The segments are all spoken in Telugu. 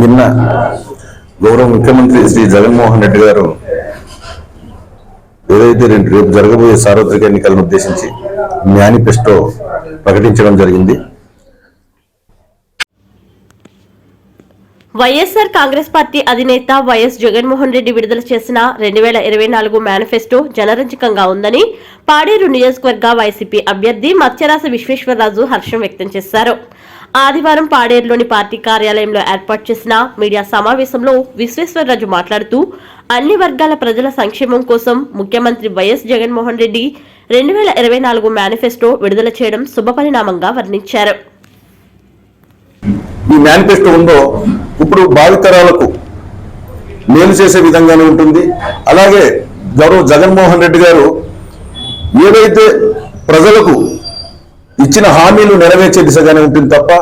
నిన్న గౌరవ ముఖ్యమంత్రి శ్రీ జగన్మోహన్ రెడ్డి గారు ఏదైతే రేపు జరగబోయే సార్వత్రిక ఎన్నికలను ఉద్దేశించి మేనిఫెస్టో ప్రకటించడం జరిగింది. వైఎస్ఆర్ కాంగ్రెస్ పార్టీ అధినేత వైఎస్ జగన్మోహన్ రెడ్డి విడుదల చేసిన రెండు వేల ఇరవై నాలుగు మేనిఫెస్టో జనరంజకంగా ఉందని పాడేరు నియోజకవర్గ వైసీపీ అభ్యర్థి మత్స్యరాశ విశ్వేశ్వరరాజు హర్షం వ్యక్తం చేశారు. ఆదివారం పాడేరులోని పార్టీ కార్యాలయంలో ఏర్పాటు చేసిన మీడియా సమావేశంలో విశ్వేశ్వరరాజు మాట్లాడుతూ అన్ని వర్గాల ప్రజల సంక్షేమం కోసం ముఖ్యమంత్రి వైఎస్ జగన్మోహన్ రెడ్డి రెండు వేల ఇరవై నాలుగు మేనిఫెస్టో విడుదల చేయడం శుభపరిణామంగా వర్ణించారు. ఈ మేనిఫెస్టో ఉందో ఇప్పుడు భావితరాలకు మేలు చేసే విధంగానే ఉంటుంది. అలాగే గౌరవ జగన్మోహన్ రెడ్డి గారు ఏదైతే ప్రజలకు ఇచ్చిన హామీలు నెరవేర్చే దిశగానే ఉంటుంది తప్ప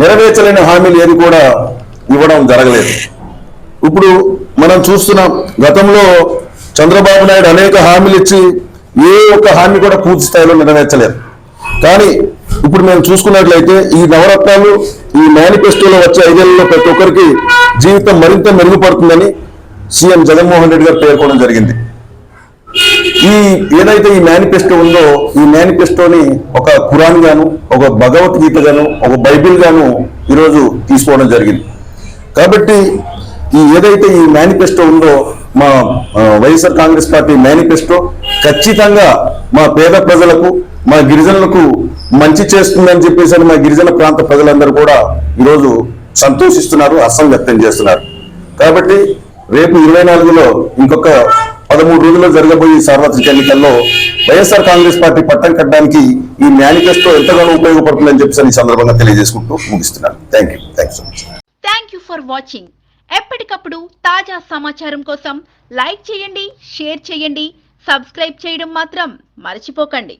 నెరవేర్చలేని హామీలు ఏది కూడా ఇవ్వడం జరగలేదు. ఇప్పుడు మనం చూస్తున్నాం గతంలో చంద్రబాబు నాయుడు అనేక హామీలు ఇచ్చి ఏ ఒక్క హామీ కూడా పూర్తి స్థాయిలో నెరవేర్చలేదు. కానీ ఇప్పుడు మేము చూసుకున్నట్లయితే ఈ నవరత్నాలు ఈ మేనిఫెస్టోలో వచ్చే ఐదేళ్ళలో ప్రతి ఒక్కరికి జీవితం మరింత మెరుగుపడుతుందని సీఎం జగన్మోహన్ రెడ్డి గారు పేర్కొనడం జరిగింది. ఈ ఏదైతే ఈ మేనిఫెస్టో ఉందో ఈ మేనిఫెస్టోని ఒక ఖురాన్ గాను ఒక భగవద్గీత గాను ఒక బైబిల్ గాను ఈరోజు తీసుకోవడం జరిగింది. కాబట్టి ఈ ఏదైతే ఈ మేనిఫెస్టో ఉందో మా వైఎస్ఆర్ కాంగ్రెస్ పార్టీ మేనిఫెస్టో ఖచ్చితంగా మా పేద ప్రజలకు మా గిరిజనులకు మంచి చేస్తుందని చెప్పేసి మా గిరిజన ప్రాంత ప్రజలందరూ కూడా ఈరోజు సంతోషిస్తున్నారు హర్షం వ్యక్తం చేస్తున్నారు. కాబట్టి రేపు ఇరవై నాలుగులో ఇంకొక పదమూడు రోజుల్లో జరగబోయే సార్వత్రిక ఎన్నికల్లో వైఎస్ఆర్ కాంగ్రెస్ పార్టీ పట్టం కట్టడానికి ఈ మేనిఫెస్టో ఎంతగానో ఉపయోగపడుతుందని చెప్పేసి ఈ సందర్భంగా తెలియజేసుకుంటూ ముగిస్తున్నాను. Thank you thank so much thank you for watching ఎప్పటికప్పుడు తాజా సమాచారం కోసం లైక్ చేయండి షేర్ చేయండి సబ్స్క్రైబ్ చేయడం మాత్రం మర్చిపోకండి.